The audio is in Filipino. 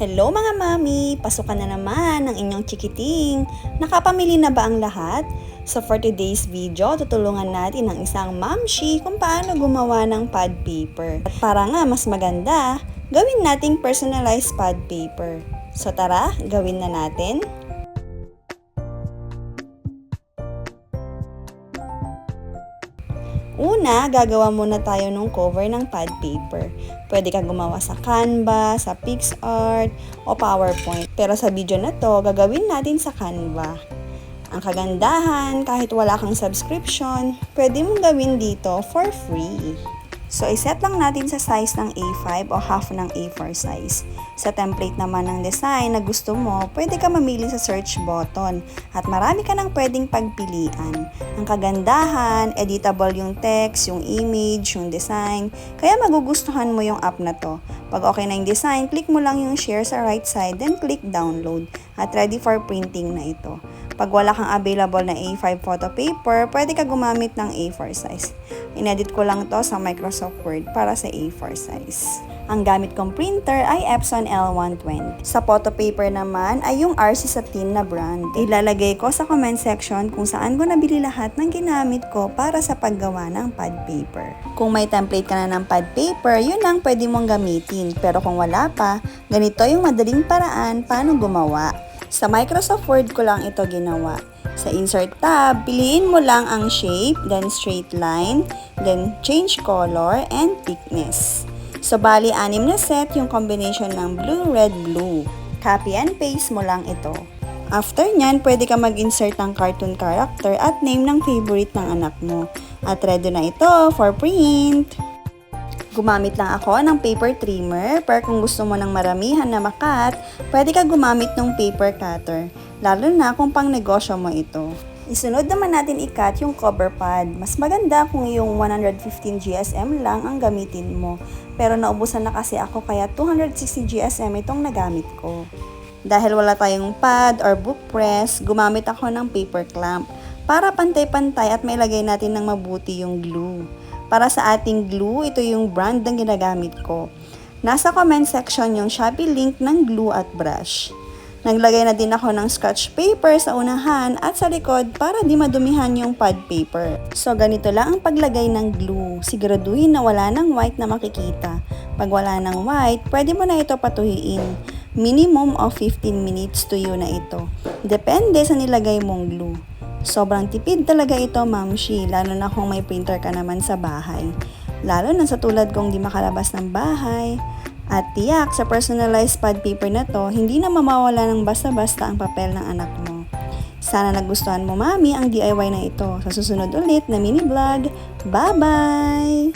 Hello mga mami! Pasukan na naman ng inyong chikiting. Nakapamili na ba ang lahat? So for today's video, tutulungan natin ang isang mamshi kung paano gumawa ng pad paper. At para nga mas maganda, gawin nating personalized pad paper. So tara, gawin na natin. Una, gagawa muna tayo ng cover ng pad paper. Pwede ka gumawa sa Canva, sa PixArt, o PowerPoint. Pero sa video na to, gagawin natin sa Canva. Ang kagandahan, kahit wala kang subscription, pwede mong gawin dito for free. So, iset lang natin sa size ng A5 o half ng A4 size. Sa template naman ng design na gusto mo, pwede ka mamili sa search button at marami ka nang pwedeng pagpilian. Ang kagandahan, editable yung text, yung image, yung design, kaya magugustuhan mo yung app na to. Pag okay na yung design, click mo lang yung share sa right side, then click download at ready for printing na ito. Pag wala kang available na A5 photo paper, pwede ka gumamit ng A4 size. Inedit ko lang to sa Microsoft Word para sa A4 size. Ang gamit kong printer ay Epson L120. Sa photo paper naman ay yung RC Satin na brand. Ilalagay ko sa comment section kung saan ko nabili lahat ng ginamit ko para sa paggawa ng pad paper. Kung may template ka na ng pad paper, yun ang pwede mong gamitin. Pero kung wala pa, ganito yung madaling paraan paano gumawa. Sa Microsoft Word ko lang ito ginawa. Sa Insert tab, piliin mo lang ang shape, then straight line, then change color and thickness. So, bali, anim na set yung combination ng blue, red, blue. Copy and paste mo lang ito. After nyan, pwede ka mag-insert ng cartoon character at name ng favorite ng anak mo. At ready na ito for print! Gumamit lang ako ng paper trimmer, pero kung gusto mo ng maramihan na makat, pwede ka gumamit ng paper cutter, lalo na kung pang negosyo mo ito. Isunod naman natin i-cut yung cover pad. Mas maganda kung yung 115 GSM lang ang gamitin mo. Pero naubusan na kasi ako kaya 260 GSM itong nagamit ko. Dahil wala tayong pad or book press, gumamit ako ng paper clamp para pantay-pantay at may lagay natin ng mabuti yung glue. Para sa ating glue, ito yung brand ng ginagamit ko. Nasa comment section yung Shopee link ng glue at brush. Naglagay na din ako ng scratch paper sa unahan at sa likod para di madumihan yung pad paper. So ganito lang ang paglagay ng glue. Siguraduhin na wala ng white na makikita. Pag wala ng white, pwede mo na ito patuhiin. Minimum of 15 minutes to you na ito. Depende sa nilagay mong glue. Sobrang tipid talaga ito, mamshi, lalo na kung may printer ka naman sa bahay. Lalo na sa tulad kong di makalabas ng bahay. At tiyak, sa personalized pad paper na to, hindi na mamawala ng basta-basta ang papel ng anak mo. Sana nagustuhan mo, mami, ang DIY na ito. Sa susunod ulit na mini vlog. Bye-bye!